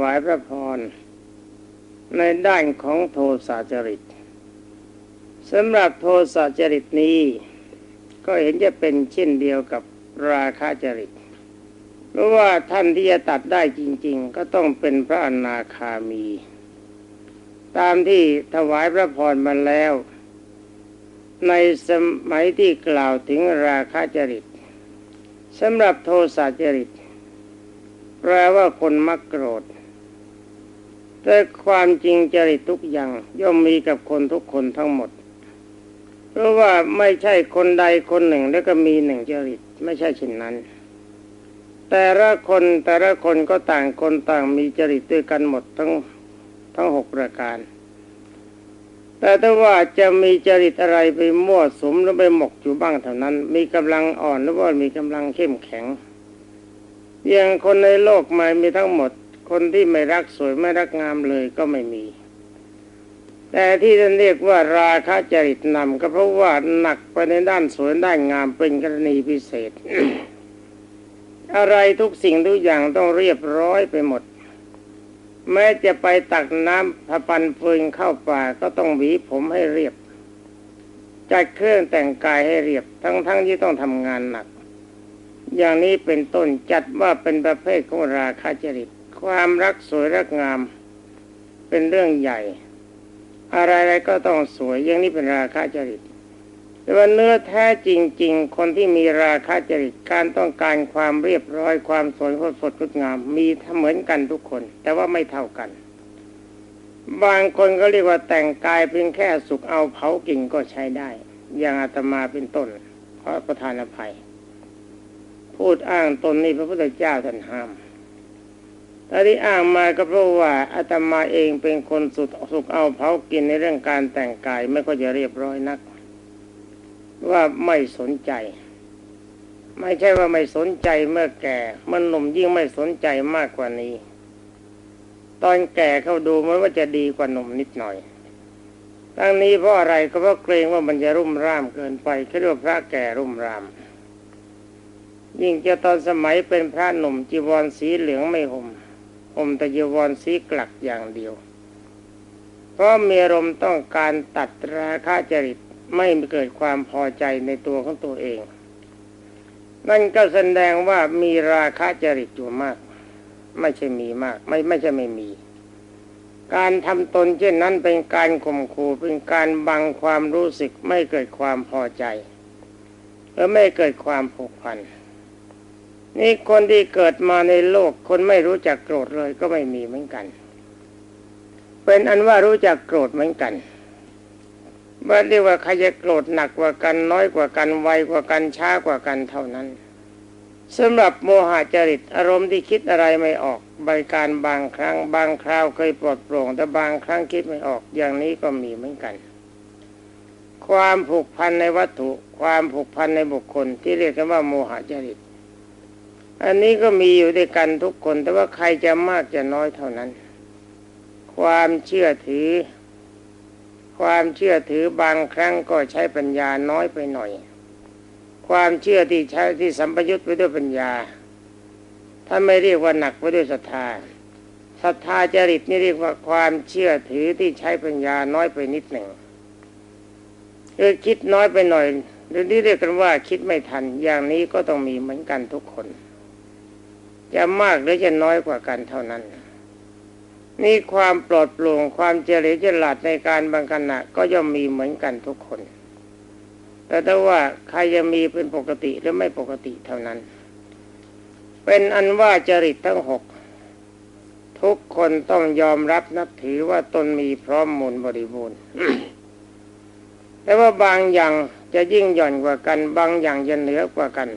วายพระพรในด้านของโทสาจริตสำหรับโทสาจริตนี้ ก็เห็นจะเป็นเช่นเดียวกับราคาจริตเพราะว่าท่านที่จะตัดได้จริง ๆ ก็ต้องเป็นพระอนาคามี ตามที่ถวายพระพรมาแล้ว ในสมัยที่กล่าวถึงราคาจริตสำหรับโทสาจริตแปลว่าคนมักโกรธ แต่ความจริงจริตทุกอย่างย่อมมีกับคนทุกคนทั้งหมด เพราะว่าไม่ใช่คนใดคนหนึ่งแล้วก็มีหนึ่งจริตไม่ใช่เช่นนั้น แต่ละคนแต่ละคนก็ต่างคนต่างมีจริตด้วยกันหมดทั้งทั้งหกประการ แต่ถ้าว่าจะมีจริตอะไรไปมั่วสมหรือไปหมกอยู่บ้างเท่านั้น มีกำลังอ่อนหรือว่ามีกำลังเข้มแข็งอย่างคนในโลกไม่มีทั้งหมด คนที่ไม่รักสวยไม่รักงามเลยก็ไม่มี แต่ที่ท่านเรียกว่าราคะจริตนำก็เพราะว่าหนักไปในด้านสวยด้านงามเป็นกรณีพิเศษ อะไรทุกสิ่งทุกอย่างต้องเรียบร้อยไปหมด แม้จะไปตักน้ำพปันฟืนเข้าป่าก็ต้องหวีผมให้เรียบจัดเครื่องแต่งกายให้เรียบทั้งๆทที่ต้องทำงานหนัก อย่างนี้เป็นต้นจัดว่าเป็นประเภทของราคาจริต ความรักสวยรักงาม เป็นเรื่องใหญ่ อะไรๆก็ต้องสวยอย่างนี้เป็นราคาจริตแต่ว่าเนื้อแท้จริง ๆ คนที่มีราคาจริตการต้องการความเรียบร้อยความสวยสดงดงาม มีเหมือนกันทุกคน แต่ว่าไม่เท่ากัน บางคนก็เรียกว่าแต่งกายเพียงแค่สุกเอาเผากินก็ใช้ได้ อย่างอาตมาเป็นต้นขอประทานอภัย พูดอ้างตนนี่พระพุทธเจ้าท่านห้าม แต่ที่อ้างมาก็เพราะว่าอาตมาเองเป็นคนสุดสุกเอาเผากินในเรื่องการแต่งกายไม่ก็จะเรียบร้อยนัก ว่าไม่สนใจ ไม่ใช่ว่าไม่สนใจเมื่อแก่มันหนุ่มยิ่งไม่สนใจมากกว่านี้ ตอนแก่เขาดูมันว่าจะดีกว่าหนุ่มนิดหน่อยทั้งนี้เพราะอะไรก็เพราะเกรงว่ามันจะรุ่มร่ามเกินไปแค่เรียกพระแก่รุ่มร่ามยิ่งจะตอนสมัยเป็นพระหนุ่มจีวรสีเหลืองไม่ห่ม ห่มต่จีวรสีกลักอย่างเดียว เพราะมีอารมณ์ต้องการตัดราคะจริตไม่เกิดความพอใจในตัวของตัวเอง นั่นก็แสดงว่ามีราคะจริตอยู่มาก ไม่ใช่มีมาก ไม่ไม่ใช่ไม่มี การทำตนเช่นนั้นเป็นการข่มขู่เป็นการบังความรู้สึกไม่เกิดความพอใจและไม่เกิดความผูกพัน นี่คนที่เกิดมาในโลก คนไม่รู้จักโกรธเลยก็ไม่มีเหมือนกัน เป็นอันว่ารู้จักโกรธเหมือนกันว่าเรียกว่าใครจะโกรธหนักกว่ากันน้อยกว่ากันไวกว่ากันช้ากว่ากันเท่านั้นสำหรับโมหะจริตอารมณ์ที่คิดอะไรไม่ออกบริการบางครั้ง บางคราวเคยปลดโปร่ง แต่บางครั้งคิดไม่ออกอย่างนี้ก็มีเหมือนกัน ความผูกพันในวัตถุ ความผูกพันในบุคคลที่เรียกกันว่าโมหะจริต อันนี้ก็มีอยู่ด้วยกันทุกคน แต่ว่าใครจะมากจะน้อยเท่านั้น ความเชื่อถือ ความเชื่อถือบางครั้งก็ใช้ปัญญาน้อยไปหน่อย ความเชื่อที่ใช้ที่สัมปยุตไปด้วยปัญญา ถ้าไม่เรียกว่าหนักไปด้วยศรัทธาศรัทธาจริตนี่เรียกว่าความเชื่อถือที่ใช้ปัญญาน้อยไปนิดหนึ่งคือคิดน้อยไปหน่อยหรือที่เรียกกันว่าคิดไม่ทันอย่างนี้ก็ต้องมีเหมือนกันทุกคน จะมากหรือจะน้อยกว่ากันเท่านั้น นี่ความปลอดโปร่งความเฉลียวฉลาดในการบังคับก็ย่อมมีเหมือนกันทุกคน แต่ถ้าว่าใครจะมีเป็นปกติหรือไม่ปกติเท่านั้น เป็นอันว่าจริตทั้งหกทุกคนต้องยอมรับนับถือว่าตนมีพร้อมมูลบริบูรณ์แต่ว่าบางอย่างจะยิ่งหย่อนกว่ากัน บางอย่างจะเหนือกว่ากัน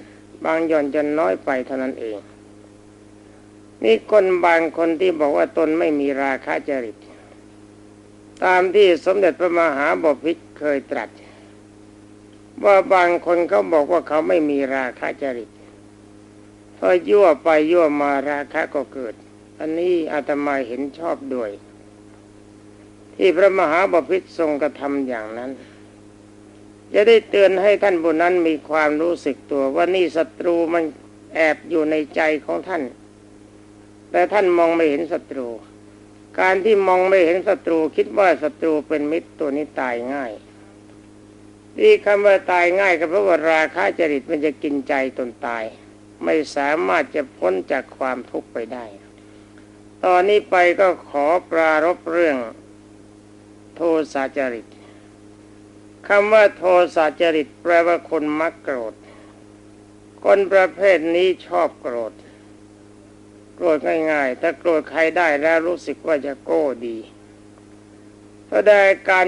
บางหย่อนจะน้อยไปเท่านั้นเอง นี่คนบางคนที่บอกว่าตนไม่มีราคะจริต ตามที่สมเด็จพระมหาบพิตรเคยตรัส ว่าบางคนเขาบอกว่าเขาไม่มีราคะจริตพอยั่วไปยั่วมาราคะก็เกิด อันนี้อาตมาเห็นชอบด้วย ที่พระมหาบพิตรทรงกระทำอย่างนั้นจะได้เตือนให้ท่านบุญนั้นมีความรู้สึกตัวว่านี่ศัตรูมันแอบอยู่ในใจของท่าน แต่ท่านมองไม่เห็นศัตรู การที่มองไม่เห็นศัตรูคิดว่าศัตรูเป็นมิตรตัวนี้ตายง่ายที่คำว่าตายง่ายก็เพราะว่าราคะจริตมันจะกินใจตนตาย ไม่สามารถจะพ้นจากความทุกข์ไปได้ ตอนนี้ไปก็ขอปรารบเรื่องโทสะจริตคำว่าโทสะจริตแปลว่าคนมักโกรธ คนประเภทนี้ชอบโกรธ รธง่ายๆ ถ้าโกรธใครได้แล้วรู้สึกว่าจะโก้ดีถ้าได้การ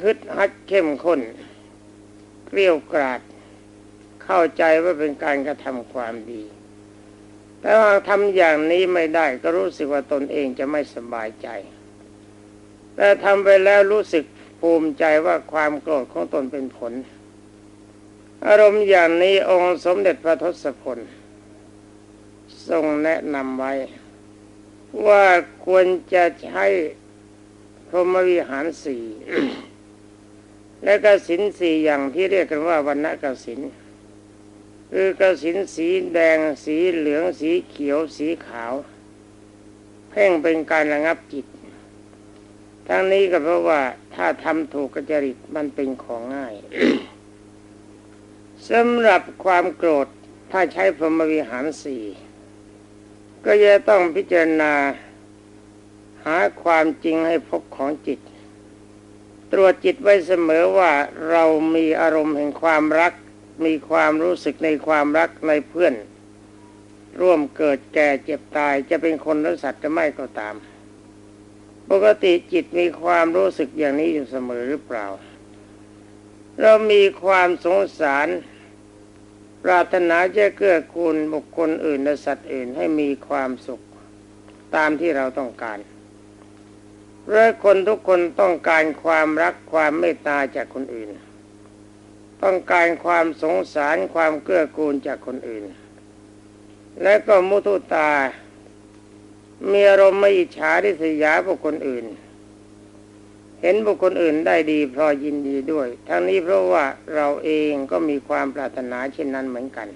คึดฮัดเข้มข้นเกลี้ยวกราด เข้าใจว่าเป็นการกระทำความดี แต่ว่าทำอย่างนี้ไม่ได้ก็รู้สึกว่าตนเองจะไม่สบายใจ แต่ทำไปแล้วรู้สึกภูมิใจว่าความโกรธของตนเป็นผล อารมณ์อย่างนี้องค์สมเด็จพระทศพล ทรงแนะนำไว้ ว่าควรจะใช้พรหมวิหารสี่และกสินสี่อย่างที่เรียกกันว่าวันณกสินคือกสินสีแดงสีเหลืองสีเขียวสีขาว เพ่งเป็นการระงับจิต ทั้งนี้ก็เพราะว่าถ้าทำถูกกจริตมันเป็นของง่ายสำหรับความโกรธถ้าใช้พรหมวิหารสี่ ก็จะต้องพิจารณาหาความจริงให้พบของจิต ตรวจจิตไว้เสมอว่าเรามีอารมณ์แห่งความรัก มีความรู้สึกในความรักในเพื่อน ร่วมเกิดแก่เจ็บตายจะเป็นคนหรือสัตว์จะไม่ก็ตาม ปกติจิตมีความรู้สึกอย่างนี้อยู่เสมอหรือเปล่า เรามีความสงสาร ปรารถนาจะเกื้อกูลบุคคลอื่นและสัตว์อื่นให้มีความสุขตามที่เราต้องการเพราะคนทุกคนต้องการความรักความเมตตาจากคนอื่น ต้องการความสงสารความเกื้อกูลจากคนอื่น และก็มุทุตา มีอารมณ์ไม่อิจฉาริษยาบุคคลอื่น เห็นบุคคลอื่นได้ดีพราะยินดีด้วย ทั้งนี้เพราะว่าเราเองก็มีความปรารถนาเช่นนั้นเหมือนกัน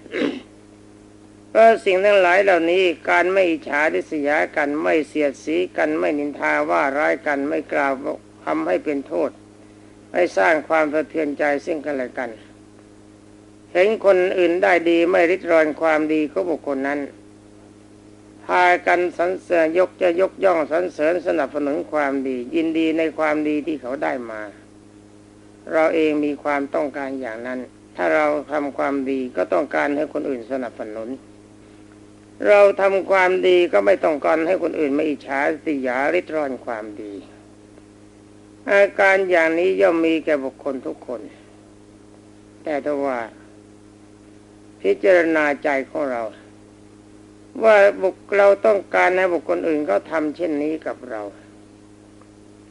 เพราะสิ่งทั้งหลายเหล่านี้การไม่อิจฉาริษยากันไม่เสียดสีกันไม่นินทาว่าร้ายกันไม่กล่าวทำให้เป็นโทษ ไม่สร้างความสะเทือนใจซึ่งกันและกัน เห็นคนอื่นได้ดีไม่ริดรอนความดีของบุคคลนั้น พากันสรรเสริญยกจะยกย่องสรรเสริญสนับสนุนความดี ยินดีในความดีที่เขาได้มา เราเองมีความต้องการอย่างนั้น ถ้าเราทำความดีก็ต้องการให้คนอื่นสนับสนุน เราทำความดีก็ไม่ต้องการให้คนอื่นมาอิจฉาสิยาริดรอนความดี อาการอย่างนี้ย่อมมีแก่บุคคลทุกคน แต่ถ้าว่า พิจารณาใจของเรา ว่าบุคเราต้องการให้บุคคลอื่นก็ทำเช่นนี้กับเรา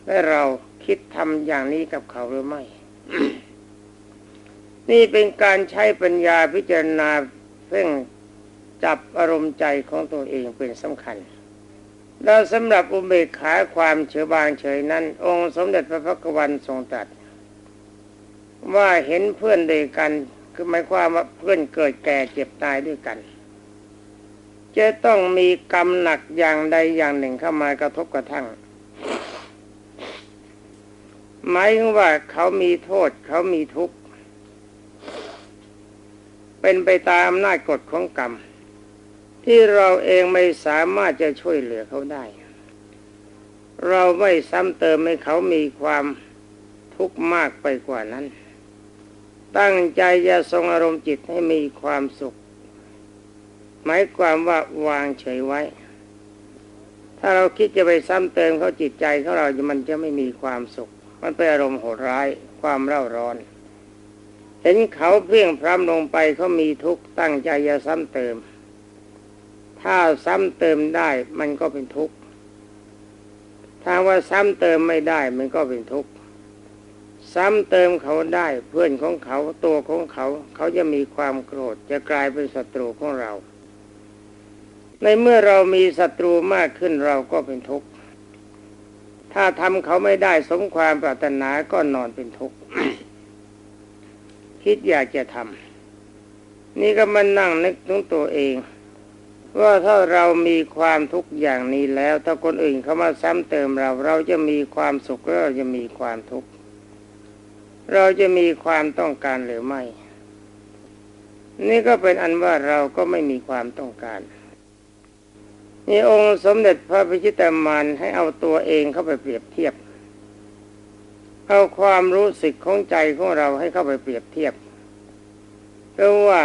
และเราคิดทำอย่างนี้กับเขาหรือไม่ นี่เป็นการใช้ปัญญาพิจารณาเพ่งจับอารมณ์ใจของตัวเองเป็นสำคัญแล้วสำหรับอุเบกขาความเฉยบางเฉยนั้น องค์สมเด็จพระพักวันทรงตรัสว่าเห็นเพื่อนเดียกัน คือหมายความว่าเพื่อนเกิดแก่เจ็บตายด้วยกัน จะต้องมีกรรมหนักอย่างใดอย่างหนึ่งเข้ามากระทบกระทั่งหมายถึงว่าเขามีโทษเขามีทุกข์เป็นไปตามอำนาจกฎของกรรม ที่เราเองไม่สามารถจะช่วยเหลือเขาได้ เราไม่ซ้ำเติมให้เขามีความทุกข์มากไปกว่านั้น ตั้งใจจะทรงอารมณ์จิตให้มีความสุข หมายความว่าวางเฉยไว้ ถ้าเราคิดจะไปซ้ำเติมเขาจิตใจของเรามันจะไม่มีความสุข มันเป็นอารมณ์โหดร้ายความเร่าร้อน เห็นเขาเพียงพร้ำลงไปเขามีทุกข์ตั้งใจจะซ้ำเติม ถ้าซ้ำเติมได้มันก็เป็นทุกข์ถ้าว่าซ้ำเติมไม่ได้มันก็เป็นทุกข์ซ้ำเติมเขาได้เพื่อนของเขาตัวของเขา เขาจะมีความโกรธจะกลายเป็นศัตรูของเรา ในเมื่อเรามีศัตรูมากขึ้นเราก็เป็นทุกข์ ถ้าทำเขาไม่ได้สมความปรารถนาก็นอนเป็นทุกข์ คิดอยากจะทำนี่ก็มานั่งนึกถึงตัวเอง ว่าถ้าเรามีความทุกข์อย่างนี้แล้ว ถ้าคนอื่นเขามาซ้ำเติมเรา เราจะมีความสุขแล้วเราจะมีความทุกข์ เราจะมีความต้องการหรือไม่ นี่ก็เป็นอันว่าเราก็ไม่มีความต้องการ นี่องค์สมเด็จพระพิชิตามานให้เอาตัวเองเข้าไปเปรียบเทียบ เอาความรู้สึกของใจของเราให้เข้าไปเปรียบเทียบเพราะว่า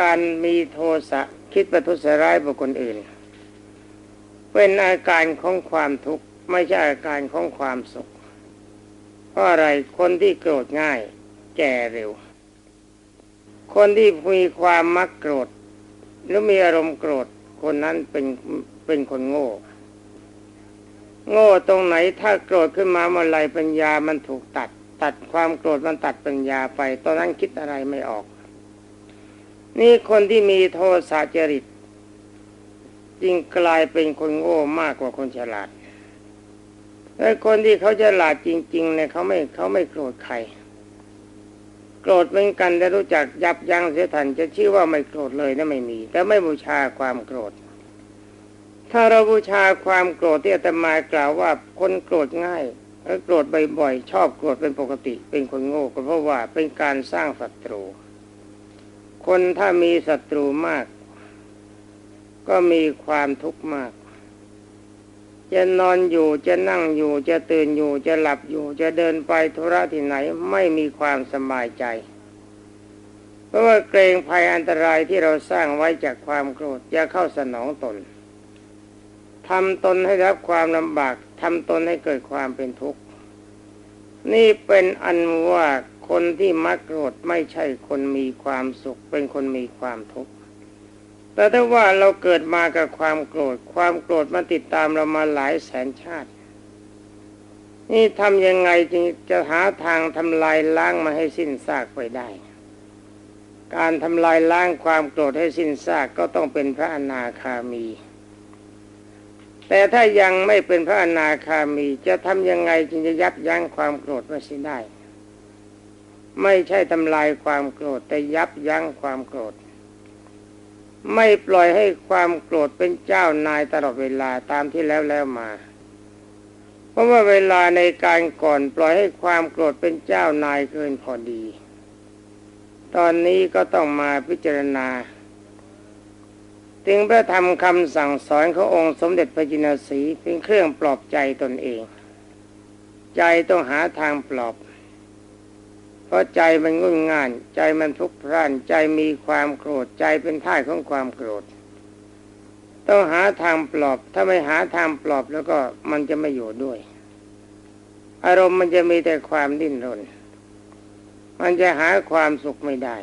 การมีโทสะคิดประทุษร้ายบุคคลอื่น เป็นอาการของความทุกข์ไม่ใช่อาการของความสุข เพราะอะไรคนที่โกรธง่าย แก่เร็ว คนที่มีความมักโกรธ หรือมีอารมณ์โกรธคนนั้นเป็น เป็นคนโง่ โง่ตรงไหนถ้าโกรธขึ้นมาเมื่อไรปัญญามันถูกตัด ตัดความโกรธมันตัดปัญญาไป ตอนนั้นคิดอะไรไม่ออก นี่คนที่มีโทสะจริตจึงกลายเป็นคนโง่มากกว่าคนฉลาดแต่คนที่เขาฉลาดจริง ๆ เนี่ยเขาไม่เขาไม่โกรธใคร โกรธเหมือนกันแต่รู้จักยับยั้งเสียทันจะชื่อว่าไม่โกรธเลยนะไม่มี แต่ไม่บูชาความโกรธ ถ้าเราบูชาความโกรธที่อาตมากล่าวว่าคนโกรธง่ายและโกรธบ่อยๆชอบโกรธเป็นปกติ เป็นคนโง่ก็เพราะว่าเป็นการสร้างศัตรู คนถ้ามีศัตรูมาก ก็มีความทุกข์มาก จะนอนอยู่จะนั่งอยู่จะตื่นอยู่จะหลับอยู่ จะเดินไปธุระที่ไหนไม่มีความสบายใจเพราะว่าเกรงภัยอันตรายที่เราสร้างไว้จากความโกรธจะเข้าสนองตน ทำตนให้รับความลำบากทำตนให้เกิดความเป็นทุกข์ นี่เป็นอันว่าคนที่มักโกรธไม่ใช่คนมีความสุข เป็นคนมีความทุกข์แต่ถ้าว่าเราเกิดมากับความโกรธ ความโกรธมันติดตามเรามาหลายแสนชาติ นี่ทำยังไงจึงจะหาทางทำลายล้างมาให้สิ้นซากไปได้ การทำลายล้างความโกรธให้สิ้นซากก็ต้องเป็นพระอนาคามี แต่ถ้ายังไม่เป็นพระอนาคามีจะทำยังไงจึงจะยับยั้งความโกรธไว้สิได้ ไม่ใช่ทำลายความโกรธแต่ยับยั้งความโกรธ ไม่ปล่อยให้ความโกรธเป็นเจ้านายตลอดเวลาตามที่แล้วแล้วมา เพราะว่าเวลาในการก่อนปล่อยให้ความโกรธเป็นเจ้านายเกินพอดี ตอนนี้ก็ต้องมาพิจารณา ถึงพระธรรมคำสั่งสอนขององค์สมเด็จพระจินสีเป็นเครื่องปลอบใจตนเอง ใจต้องหาทางปลอบ เพราะใจมันงุ่นง่าน ใจมันทุกข์พร่าน ใจมีความโกรธใจเป็นท่าของความโกรธ ต้องหาทางปลอบ ถ้าไม่หาทางปลอบแล้วก็มันจะไม่อยู่ด้วย อารมณ์มันจะมีแต่ความดิ้นรน มันจะหาความสุขไม่ได้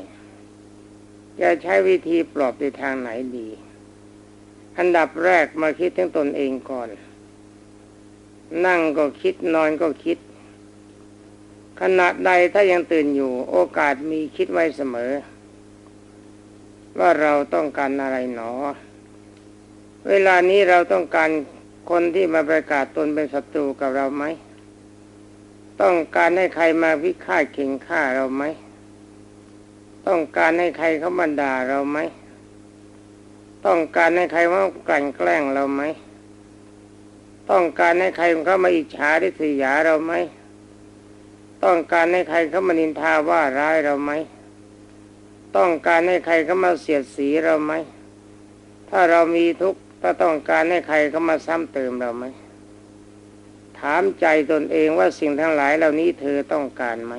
จะใช้วิธีปลอบในทางไหนดี อันดับแรกมาคิดถึงตนเองก่อน นั่งก็คิดนอนก็คิด ขณะใดถ้ายังตื่นอยู่ โอกาสมีคิดไว้เสมอ ว่าเราต้องการอะไรหนอ เวลานี้เราต้องการคนที่มาประกาศตนเป็นศัตรูกับเราไหม ต้องการให้ใครมาวิฆาตเข่งฆ่าเราไหม ต้องการให้ใครเขามาด่าเราไหม ต้องการให้ใครมากลั่นแกล้งเราไหม ต้องการให้ใครเขามาอิจฉาริษยาเราไหม ต้องการให้ใครเขามานินทาว่าร้ายเราไหม ต้องการให้ใครเขามาเสียดสีเราไหม ถ้าเรามีทุกข์ถ้าต้องการให้ใครเขามาซ้ำเติมเราไหม ถามใจตนเองว่าสิ่งทั้งหลายเหล่านี้เธอต้องการไหม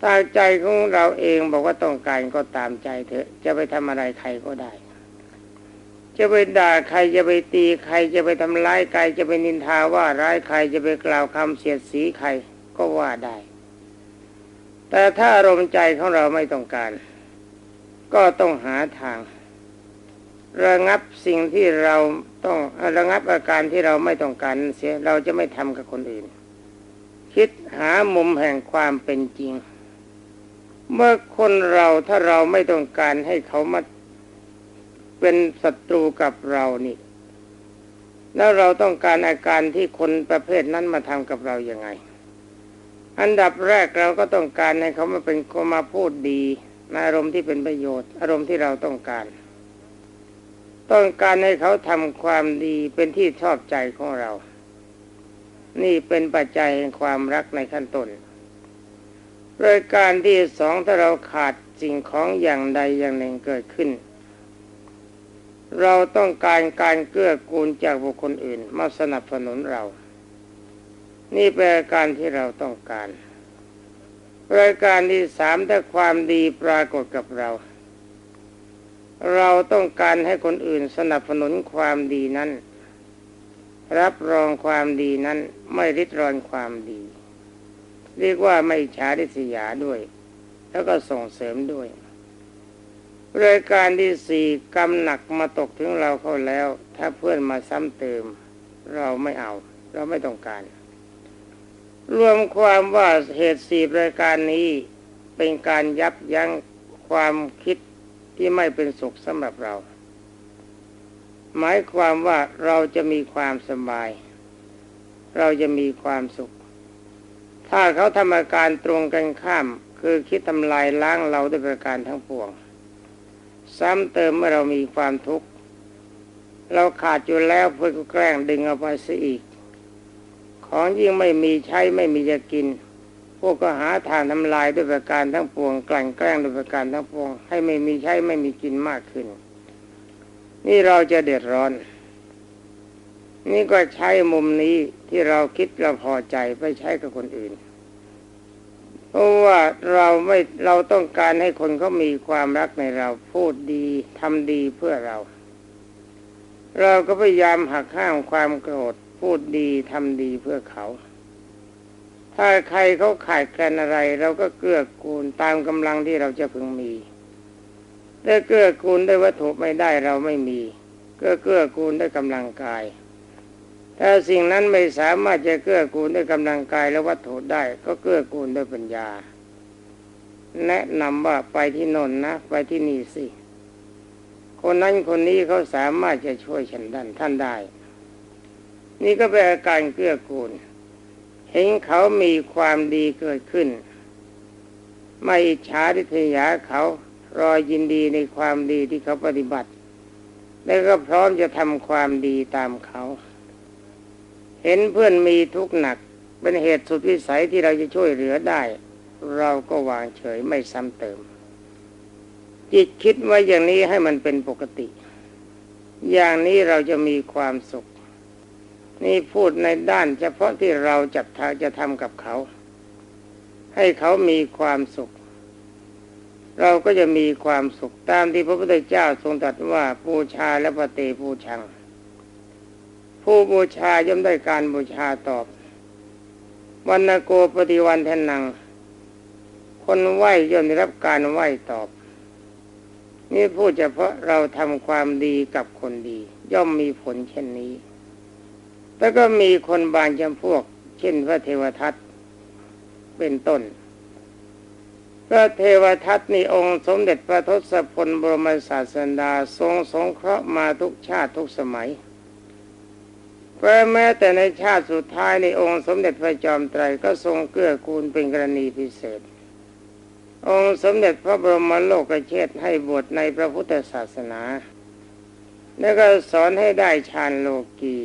ถ้าใจของเราเองบอกว่าต้องการก็ตามใจเถอะ จะไปทำอะไรใครก็ได้ จะไปด่าใครจะไปตีใครจะไปทำร้ายใครจะไปนินทาว่าร้ายใครจะไปกล่าวคำเสียดสีใครก็ว่าได้ แต่ถ้าอารมณ์ใจของเราไม่ต้องการ ก็ต้องหาทาง ระงับสิ่งที่เราต้องระงับอาการที่เราไม่ต้องการเสียเราจะไม่ทำกับคนอื่น คิดหามุมแห่งความเป็นจริง เมื่อคนเราถ้าเราไม่ต้องการให้เขามา เป็นศัตรูกับเรานี่ แล้วเราต้องการอาการที่คนประเภทนั้นมาทำกับเราอย่างไง อันดับแรกเราก็ต้องการให้เขามาเป็นคนมาพูดดีในอารมณ์ที่เป็นประโยชน์ อารมณ์ที่เราต้องการ ต้องการให้เขาทำความดีเป็นที่ชอบใจของเรา นี่เป็นปัจจัยแห่งความรักในขั้นต้นรายการที่สองถ้าเราขาดสิ่งของอย่างใดอย่างหนึ่งเกิดขึ้น เราต้องการการเกื้อกูลจากบุคคลอื่น มาสนับสนุนเรา นี่เป็นการที่เราต้องการรายการที่สามถ้าความดีปรากฏกับเรา เราต้องการให้คนอื่นสนับสนุนความดีนั้น รับรองความดีนั้นไม่ริดรอนความดี เรียกว่าไม่ฉาดิษยาด้วย แล้วก็ส่งเสริมด้วย รายการที่สี่กำหนักมาตกถึงเราเข้าแล้ว ถ้าเพื่อนมาซ้ำเติม เราไม่เอา เราไม่ต้องการ รวมความว่าเหตุสี่รายการนี้เป็นการยับยั้งความคิดที่ไม่เป็นสุขสำหรับเรา หมายความว่าเราจะมีความสบาย เราจะมีความสุข ถ้าเขาทำอาการตรงกันข้าม คือคิดทำลายล้างเราด้วยประการทั้งปวง ซ้ำเติมเมื่อเรามีความทุกข์เราขาดอยู่แล้วเพื่อแกล้งดึงเอาไปซะอีก ของยิ่งไม่มีใช้ไม่มีจะกิน พวกก็หาทางทำลายด้วยประการทั้งปวงกลั่นแกล้งด้วยประการทั้งปวง ให้ไม่มีใช้ไม่มีกินมากขึ้น นี่เราจะเดือดร้อน นี่ก็ใช้มุมนี้ที่เราคิดเราพอใจไปใช้กับคนอื่น เพราะว่าเราไม่เราต้องการให้คนเขามีความรักในเราพูดดีทำดีเพื่อเรา เราก็พยายามหักห้ามความโกรธ พูดดีทำดีเพื่อเขา ถ้าใครเขาขาดแคลนอะไร เราก็เกื้อกูลตามกำลังที่เราจะพึงมีถ้เกื้อกูลด้วยวัตถุไม่ได้เราไม่มีก็เกื้อกูลด้วยกำลังกาย ถ้าสิ่งนั้นไม่สามารถจะเกื้อกูลด้วยกำลังกายและวัตถุได้ ก็เกื้อกูลด้วยปัญญา แนะนำว่าไปที่นนนะ ไปที่นี่สิ คนนั้นคนนี้เขาสามารถจะช่วยฉันดันท่านได้ นี่ก็เป็นอาการเกื้อกูล เห็นเขามีความดีเกิดขึ้น ไม่อิจฉาทิษยาเขารอยินดีในความดีที่เขาปฏิบัติ แล้วก็พร้อมจะทำความดีตามเขา เห็นเพื่อนมีทุกข์หนัก เป็นเหตุสุดวิสัยที่เราจะช่วยเหลือได้ เราก็วางเฉยไม่ซ้ำเติม จิตคิดไว้อย่างนี้ให้มันเป็นปกติ อย่างนี้เราจะมีความสุข นี่พูดในด้านเฉพาะที่เราจับทางจะทำกับเขา ให้เขามีความสุขเราก็จะมีความสุขตามที่พระพุทธเจ้าทรงตรัสว่าบูชาและปฏิบูชัง ผู้บูชาย่อมได้การบูชาตอบวันนโกปฏิวันแทนัง คนไหวย่อมได้รับการไหวตอบ นี่พูดเฉพาะเราทำความดีกับคนดี ย่อมมีผลเช่นนี้ แล้วก็มีคนบางจำพวก เช่นพระเทวทัตเป็นต้นพระเทวทัตนี่องค์สมเด็จพระทศพลบรมศาสดาทรงสงเคราะห์มาทุกชาติทุกสมัย เพราะแม้แต่ในชาติสุดท้ายในองค์สมเด็จพระจอมไตรก็ทรงเกื้อกูลเป็นกรณีพิเศษ องค์สมเด็จพระบรมโลกเชษให้บวชในพระพุทธศาสนา แล้วก็สอนให้ได้ฌานโลกี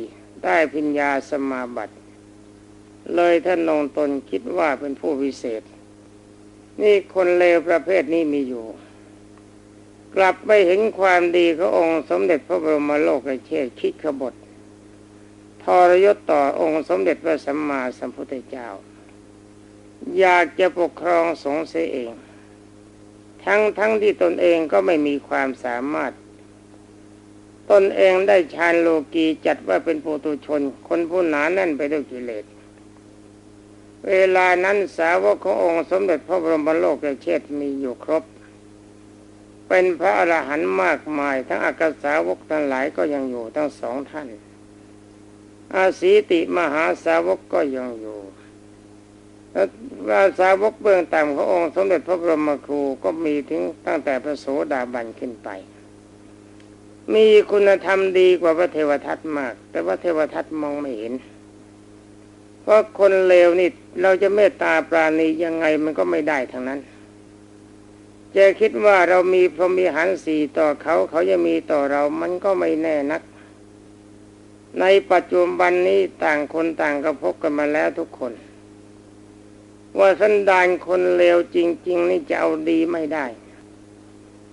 ได้พิญญาสมาบัติ เลยท่านลงตนคิดว่าเป็นผู้พิเศษ นี่คนเลวประเภทนี้มีอยู่ กลับไปเห็นความดีขององค์สมเด็จพระบรมโลกเชษคิดขบฏ ทรยศต่อองค์สมเด็จพระสัมมาสัมพุทธเจ้า อยากจะปกครองสงฆ์เสียเอง ทั้งทั้งที่ตนเองก็ไม่มีความสามารถ ตนเองได้ฌานโลกีจัดว่าเป็นปุตุชน คนผู้หนาแน่นไปด้วยกิเลส เวลานั้นสาวกขององค์สมเด็จพระบรมโลกเชษมีอยู่ครบ เป็นพระอรหันต์มากมาย ทั้งอากาสาวกทั้งหลายก็ยังอยู่ทั้งสองท่าน อาสีติมหาสาวกก็ยังอยู่แล้วสาวกเบื้องต่ำขององค์สมเด็จพระบรมครูก็มีถึงตั้งแต่พระโสดาบันขึ้นไป มีคุณธรรมดีกว่าพระเทวทัตมาก แต่ว่าเทวทัตมองไม่เห็น เพราะคนเลวนี่เราจะเมตตาปราณียังไงมันก็ไม่ได้ทั้งนั้น จะคิดว่าเรามีพรหมีหันสี่ต่อเขาเขาจะมีต่อเรามันก็ไม่แน่นัก ในปัจจุบันนี้ต่างคนต่างก็พบกันมาแล้วทุกคน ว่าสันดานคนเลวจริง ๆ นี่จะเอาดีไม่ได้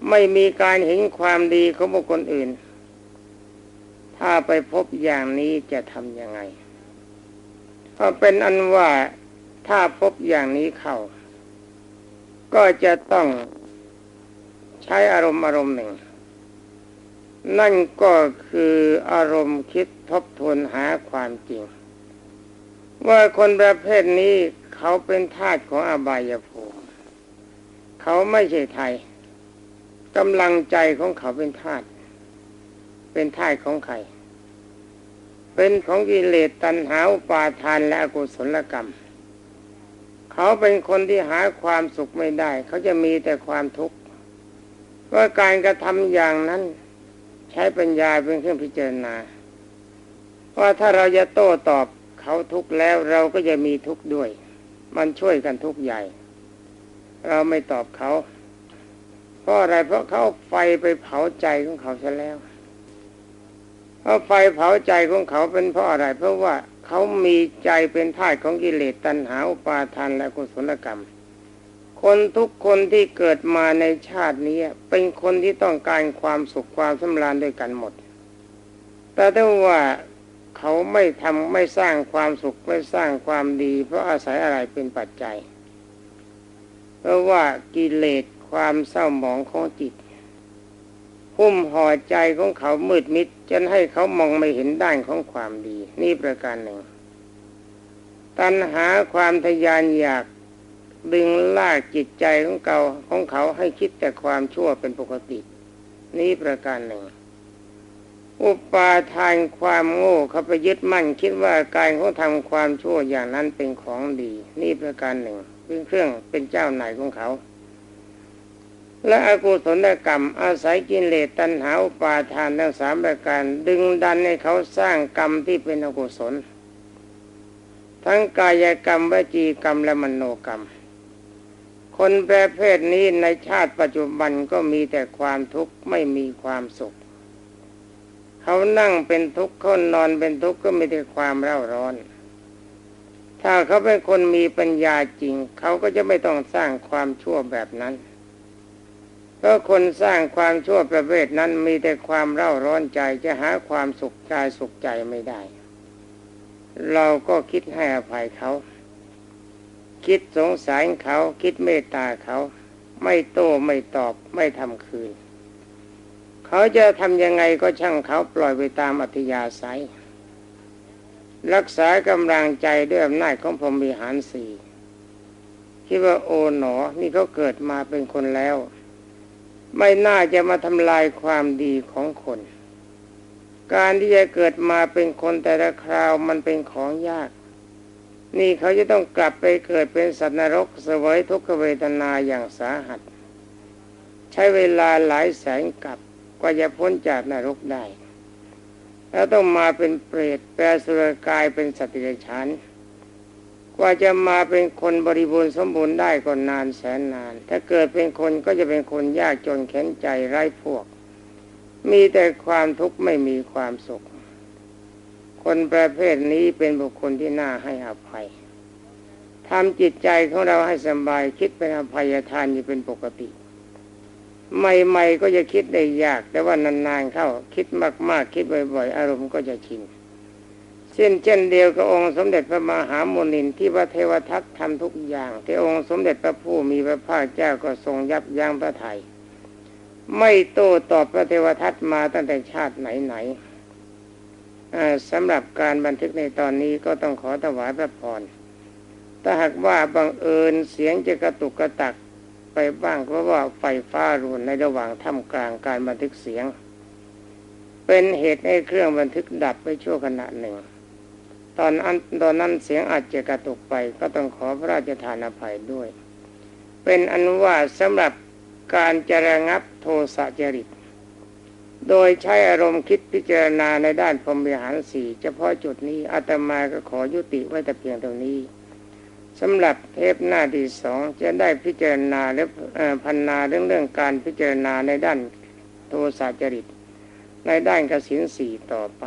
ไม่มีการเห็นความดีของบุคคลอื่น ถ้าไปพบอย่างนี้จะทำยังไงก็เป็นอันว่าถ้าพบอย่างนี้เข้า ก็จะต้องใช้อารมณ์อารมณ์หนึ่ง นั่นก็คืออารมณ์คิดทบทวนหาความจริง ว่าคนประเภทนี้เขาเป็นทาสของอบายภูมิเขาไม่ใช่ไทยกำลังใจของเขาเป็นทาสเป็นทาสของใคร เป็นของกิเลสตัณหาอุปาทานและอกุศลกรรม เขาเป็นคนที่หาความสุขไม่ได้ เขาจะมีแต่ความทุกข์ว่าการกระทำอย่างนั้น ใช้ปัญญาเป็นเครื่องพิจารณาว่าถ้าเราจะโต้ตอบเขาทุกข์แล้วเราก็จะมีทุกข์ด้วย มันช่วยกันทุกข์ใหญ่ เราไม่ตอบเขาเพราะอะไรเพราะเขาไฟไปเผาใจของเขาซะแล้วเพราะไฟเผาใจของเขาเป็นเพราะอะไร เพราะว่าเขามีใจเป็นท่าของกิเลสตัณหาอุปาทานและกุศลกรรม คนทุกคนที่เกิดมาในชาตินี้เป็นคนที่ต้องการความสุขความสำราญด้วยกันหมด แต่ถ้าว่าเขาไม่ทำไม่สร้างความสุขไม่สร้างความดี เพราะอาศัยอะไรเป็นปัจจัย เพราะว่ากิเลสความเศร้าหมองของจิตหุ้มห่อใจของเขามืดมิดจนให้เขามองไม่เห็นด้านของความดี นี่ประการหนึ่ง ตัณหาความทยานอยาก ดึงลากจิตใจของเขาของเขาให้คิดแต่ความชั่วเป็นปกติ นี่ประการหนึ่ง อุปาทานความโง่เขาไปยึดมั่น คิดว่าการเขาทำความชั่วอย่างนั้นเป็นของดี นี่ประการหนึ่งเป็นเครื่องเป็นเจ้าไหนของเขา และอกุศลกรรม อาศัยกินเลสตัณหาอุปาทานทั้งสามประการ ดึงดันให้เขาสร้างกรรมที่เป็นอกุศลทั้งกายกรรมวจีกรรมและมโนกรรม คนประเภทนี้ในชาติปัจจุบันก็มีแต่ความทุกข์ไม่มีความสุข เขานั่งเป็นทุกข์เขานอนเป็นทุกข์ก็มีแต่ความเร่าร้อน ถ้าเขาเป็นคนมีปัญญาจริง เขาก็จะไม่ต้องสร้างความชั่วแบบนั้นเพราะคนสร้างความชั่วประเภทนั้นมีแต่ความเร่าร้อนใจจะหาความสุขใจสุขใจไม่ได้ เราก็คิดให้อภัยเขา คิดสงสารเขาคิดเมตตาเขา ไม่โต้ไม่ตอบไม่ทำคืน เขาจะทำยังไงก็ช่างเขาปล่อยไปตามอัธยาศัย รักษากำลังใจด้วยอำนาจของพรหมีหารสี่คิดว่าโอ๋หนอ นี่เขาเกิดมาเป็นคนแล้ว ไม่น่าจะมาทำลายความดีของคน การที่จะเกิดมาเป็นคนแต่ละคราวมันเป็นของยาก นี่เขาจะต้องกลับไปเกิดเป็นสัตว์นรกเสวยทุกขเวทนาอย่างสาหัส ใช้เวลาหลายแสนกับกว่าจะพ้นจากนรกได้ แล้วต้องมาเป็นเปรตแปลสุรกายเป็นสัตว์เดรัจฉานกว่าจะมาเป็นคนบริบูรณ์สมบูรณ์ได้ก็นานแสนนาน ถ้าเกิดเป็นคนก็จะเป็นคนยากจนแค้นใจไร้พวก มีแต่ความทุกข์ไม่มีความสุข คนประเภทนี้เป็นบุคคลที่น่าให้อภัยทำจิตใจของเราให้สบายคิดเป็นอภัยทานอยู่เป็นปกติ ใหม่ๆก็จะคิดได้ยาก แต่ว่านานๆเข้าคิดมากๆ คิดบ่อยๆ อารมณ์ก็จะชินเช่นเช่นเดียวกับองค์สมเด็จพระมหาโมนินที่พระเทวทัตทำทุกอย่าง ที่องค์สมเด็จพระผู้มีพระภาคเจ้าก็ทรงยับยั้งพระไทยไม่โต้ตอบพระเทวทัตมาตั้งแต่ชาติไหนๆ สำหรับการบันทึกในตอนนี้ก็ต้องขอถวายพระพรถ้าหากว่าบังเอิญเสียงจะกระตุกกระตักไปบ้างเพราะว่าไฟฟ้ารุนในระหว่างท่ามกลางการบันทึกเสียง เป็นเหตุให้เครื่องบันทึกดับไปชั่วขณะหนึ่ง ตอนนั้นตอนนั้นเสียงอาจจะกระตุกไป ก็ต้องขอพระราชทานอภัยด้วย เป็นอันว่าสำหรับการจะระงับโทสะจริต โดยใช้อารมณ์คิดพิจารณาในด้านพรหมวิหารสี่เฉพาะจุดนี้อาตมาก็ขอยุติไว้แต่เพียงเท่านี้สำหรับเทปหน้าที่สองจะได้พิจารณาและพันนาเรื่องเรื่องการพิจารณาในด้านโทสะจริต ในด้านกสินสี่ต่อไป